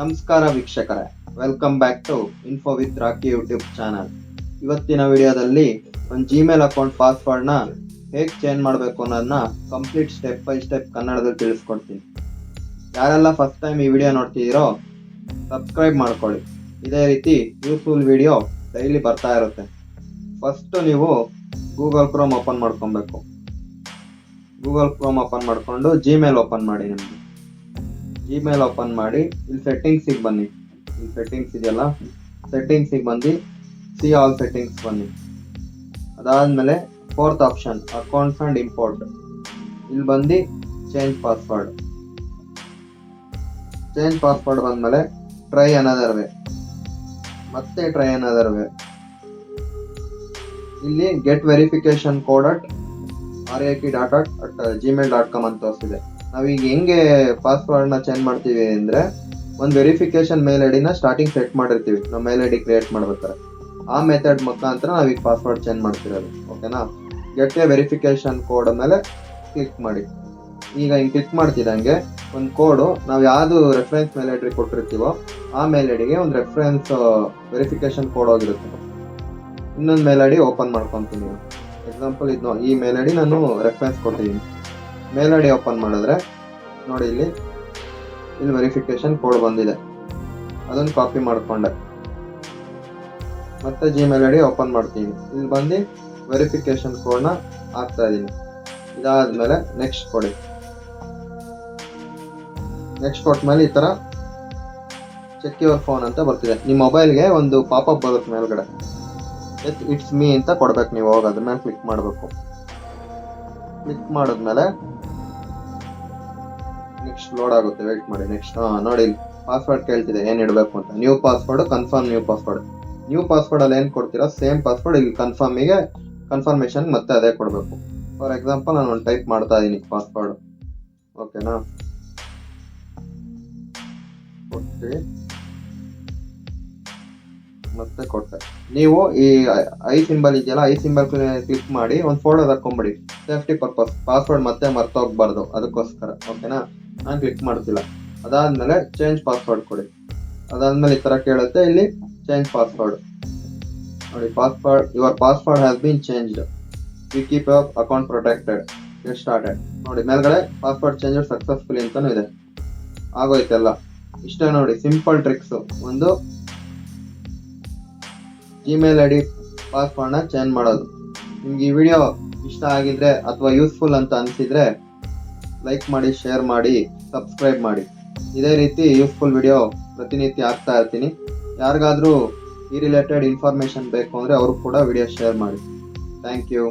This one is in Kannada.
ನಮಸ್ಕಾರ ವೀಕ್ಷಕರೇ. Welcome back to info with Rocky YouTube channel ಇವತ್ತಿನ ವಿಡಿಯೋದಲ್ಲಿ ಒಂದು ಜಿಮೇಲ್ ಅಕೌಂಟ್ ಪಾಸ್ವರ್ಡ್ನ ಹೇಗೆ ಚೇಂಜ್ ಮಾಡಬೇಕು ಅನ್ನೋದನ್ನ ಕಂಪ್ಲೀಟ್ ಸ್ಟೆಪ್ ಬೈ ಸ್ಟೆಪ್ ಕನ್ನಡದಲ್ಲಿ ತಿಳಿಸ್ಕೊಡ್ತೀನಿ. ಯಾರೆಲ್ಲ ಫಸ್ಟ್ ಟೈಮ್ ಈ ವಿಡಿಯೋ ನೋಡ್ತಿದ್ದೀರೋ ಸಬ್ಸ್ಕ್ರೈಬ್ ಮಾಡ್ಕೊಳ್ಳಿ. ಇದೇ ರೀತಿ ಯೂಸ್ಫುಲ್ ವಿಡಿಯೋ ಡೈಲಿ ಬರ್ತಾ ಇರುತ್ತೆ. ಫಸ್ಟು ನೀವು ಗೂಗಲ್ ಕ್ರೋಮ್ ಓಪನ್ ಮಾಡ್ಕೊಬೇಕು. ಗೂಗಲ್ ಕ್ರೋಮ್ ಓಪನ್ ಮಾಡಿಕೊಂಡು ಜಿಮೇಲ್ ಓಪನ್ ಮಾಡಿ ನಿಮಗೆ. ಜಿಮೇಲ್ ಓಪನ್ ಮಾಡಿ, ಇಲ್ಲಿ ಸೆಟ್ಟಿಂಗ್ಸಿಗೆ ಬನ್ನಿ. ಇಲ್ಲಿ ಸೆಟ್ಟಿಂಗ್ಸ್ ಇದೆಯಲ್ಲ? ಸೆಟ್ಟಿಂಗ್ಸಿಗೆ ಬಂದು ಸಿ ಆಲ್ ಸೆಟ್ಟಿಂಗ್ಸ್ ಬನ್ನಿ. ಅದಾದಮೇಲೆ fourth option accounts and import ಇಲ್ಲಿ ಬಂದು ಚೇಂಜ್ ಪಾಸ್ವರ್ಡ್ ಚೇಂಜ್ ಪಾಸ್ವರ್ಡ್ ಬಂದಮೇಲೆ ಟ್ರೈ ಅನದರ್ ಮತ್ತೆ ಟ್ರೈ ಅನದರ್ ಇಲ್ಲಿ get verification code at R A Ki dot at at Gmail dot com ಅಂತ ತೋರಿಸಿದೆ. ನಾವೀಗ ಹೆಂಗೆ ಪಾಸ್ವರ್ಡ್ನ ಚೇಂಜ್ ಮಾಡ್ತೀವಿ ಅಂದರೆ ಒಂದು ವೆರಿಫಿಕೇಶನ್ ಮೇಲ್ ಐ ಡಿನ ಸ್ಟಾರ್ಟಿಂಗ್ ಸೆಟ್ ಮಾಡಿರ್ತೀವಿ. ನಾವು ಮೇಲ್ ಐ ಡಿ ಕ್ರಿಯೇಟ್ ಮಾಡ್ಬೇಕಾರೆ ಆ ಮೆಥಡ್ ಮುಖಾಂತರ ನಾವೀಗ ಪಾಸ್ವರ್ಡ್ ಚೇಂಜ್ ಮಾಡ್ತಿರೋದು. ಓಕೆನಾ ಗೆಟ್ ಎ ವೆರಿಫಿಕೇಶನ್ ಕೋಡ್ ಮೇಲೆ ಕ್ಲಿಕ್ ಮಾಡಿ. ಈಗ ಹಿಂಗೆ ಕ್ಲಿಕ್ ಮಾಡ್ತಿದ್ದಂಗೆ ಒಂದು ಕೋಡು ನಾವು ಯಾವುದು ರೆಫರೆನ್ಸ್ ಮೇಲ್ ಐ ಡಿ ಕೊಟ್ಟಿರ್ತೀವೋ ಆ ಮೇಲ್ ಐಡಿಗೆ ಡಿಗೆ ಒಂದು ರೆಫರೆನ್ಸ್ ವೆರಿಫಿಕೇಶನ್ ಕೋಡ್ ಹೋಗಿರುತ್ತೆ. ಇನ್ನೊಂದು ಮೇಲ್ ಐಡಿ ಓಪನ್ ಮಾಡ್ಕೊತೀನಿ. ಎಕ್ಸಾಂಪಲ್ ಇದು ಈ ಮೇಲ್ ಐಡಿ ನಾನು ರೆಫರೆನ್ಸ್ ಕೊಟ್ಟಿದ್ದೀನಿ ಮೇಲ್ ಐ ಡಿ ಓಪನ್ ಮಾಡಿದ್ರೆ ನೋಡಿ ಇಲ್ಲಿ ಇಲ್ಲಿ ವೆರಿಫಿಕೇಶನ್ ಕೋಡ್ ಬಂದಿದೆ. ಅದನ್ನು ಕಾಪಿ ಮಾಡಿಕೊಂಡೆ. ಮತ್ತೆ ಜಿಮೇಲ್ ಐ ಡಿ ಓಪನ್ ಮಾಡ್ತೀನಿ. ಇಲ್ಲಿ ಬಂದು ವೆರಿಫಿಕೇಶನ್ ಕೋಡ್ನ ಹಾಕ್ತಾ ಇದ್ದೀನಿ. ಇದಾದಮೇಲೆ ನೆಕ್ಸ್ಟ್ ಕೊಡಿ. ನೆಕ್ಸ್ಟ್ ಕೊಟ್ಮೇಲೆ ಈ ಥರ ಚೆಕ್ ಯುವರ್ ಫೋನ್ ಅಂತ ಬರ್ತಿದೆ. ನಿಮ್ಮ ಮೊಬೈಲ್ಗೆ ಒಂದು ಪಾಪಪ್ ಬರುತ್ತೆ ಮೇಲ್ಗಡೆ. ಇಟ್ಸ್ ಮೀ ಅಂತ ಕೊಡ್ಬೇಕು ನೀವು ಹೋಗೋದ್ರ ಮೇಲೆ ಕ್ಲಿಕ್ ಮಾಡಬೇಕು. ಕ್ಲಿಕ್ ಮಾಡಿದ್ಮೇಲೆ ನೆಕ್ಸ್ಟ್ ಲೋಡ್ ಆಗುತ್ತೆ. ವೇಟ್ ಮಾಡಿ, ನೆಕ್ಸ್ಟ್ ನೋಡಿ, ಪಾಸ್ವರ್ಡ್ ಕೇಳ್ತಿದೆ, ಏನು ಇಡಬೇಕು ಅಂತ. New password confirm new password new password ಅಲ್ಲಿ ಏನು ಕೊಡ್ತೀರಾ? ಸೇಮ್ ಪಾಸ್ವರ್ಡ್ ಇಲ್ಲಿ ಕನ್ಫರ್ಮಿಗೆ ಕನ್ಫರ್ಮೇಶನ್ ಮತ್ತೆ ಅದೇ ಕೊಡಬೇಕು. ಫಾರ್ ಎಕ್ಸಾಂಪಲ್ ನಾನು ಒಂದು ಟೈಪ್ ಮಾಡ್ತಾ ಇದ್ದೀನಿ ಪಾಸ್ವರ್ಡ್ ಓಕೆನಾ ಕೊಟ್ಟು. ಮತ್ತೆ ಕೊಟ್ಟೆ. ನೀವು ಈ ಐ ಸಿಂಬಲ್ ಇದೆಯಲ್ಲ, ಐ ಸಿಂಬಲ್ ಕ್ಲಿಕ್ ಮಾಡಿ, ಒಂದು ಫೋಟೋ ತಕೊಂಬಿಡಿ ಸೇಫ್ಟಿ ಪರ್ಪಸ್ ಪಾಸ್ವರ್ಡ್ ಮತ್ತೆ ಮರ್ತೋಗ್ಬಾರ್ದು ಅದಕ್ಕೋಸ್ಕರ ಓಕೆನಾ ನಾನು ಕ್ಲಿಕ್ ಮಾಡ್ತಿಲ್ಲ. ಅದಾದ್ಮೇಲೆ ಚೇಂಜ್ ಪಾಸ್ವರ್ಡ್ ಕೊಡಿ. ಅದಾದ್ಮೇಲೆ ಈ ಥರ ಕೇಳುತ್ತೆ, ಇಲ್ಲಿ ಚೇಂಜ್ ಪಾಸ್ವರ್ಡ್ ನೋಡಿ password your password has been changed we keep your account protected started ನೋಡಿ, ಮೇಲ್ಗಡೆ ಪಾಸ್ವರ್ಡ್ ಚೇಂಜ್ ಸಕ್ಸಸ್ಫುಲಿ ಅಂತಲೂ ಇದೆ. ಆಗೋಯ್ತಲ್ಲ ಇಷ್ಟೇ ನೋಡಿ ಸಿಂಪಲ್ ಟ್ರಿಕ್ಸು ಒಂದು ಜಿಮೇಲ್ ಐ ಡಿ ಪಾಸ್ವರ್ಡ್ನ ಚೇಂಜ್ ಮಾಡೋದು. ನಿಮ್ಗೆ ಈ ವಿಡಿಯೋ ಇಷ್ಟ ಆಗಿದ್ರೆ ಅಥವಾ ಯೂಸ್ಫುಲ್ ಅಂತ ಅನಿಸಿದ್ರೆ ಲೈಕ್ ಮಾಡಿ ಶೇರ್ ಮಾಡಿ ಸಬ್ಸ್ಕ್ರೈಬ್ ಮಾಡಿ. ಇದೇ ರೀತಿ ಯೂಸ್ಫುಲ್ ವಿಡಿಯೋ ಪ್ರತಿನಿತ್ಯ ಆಗ್ತಾ ಇರ್ತೀನಿ. ಯಾರಿಗಾದರೂ ಈ ರಿಲೇಟೆಡ್ ಇನ್ಫಾರ್ಮೇಷನ್ ಬೇಕು ಅಂದರೆ ಅವರು ಕೂಡ ವಿಡಿಯೋ ಶೇರ್ ಮಾಡಿ. Thank you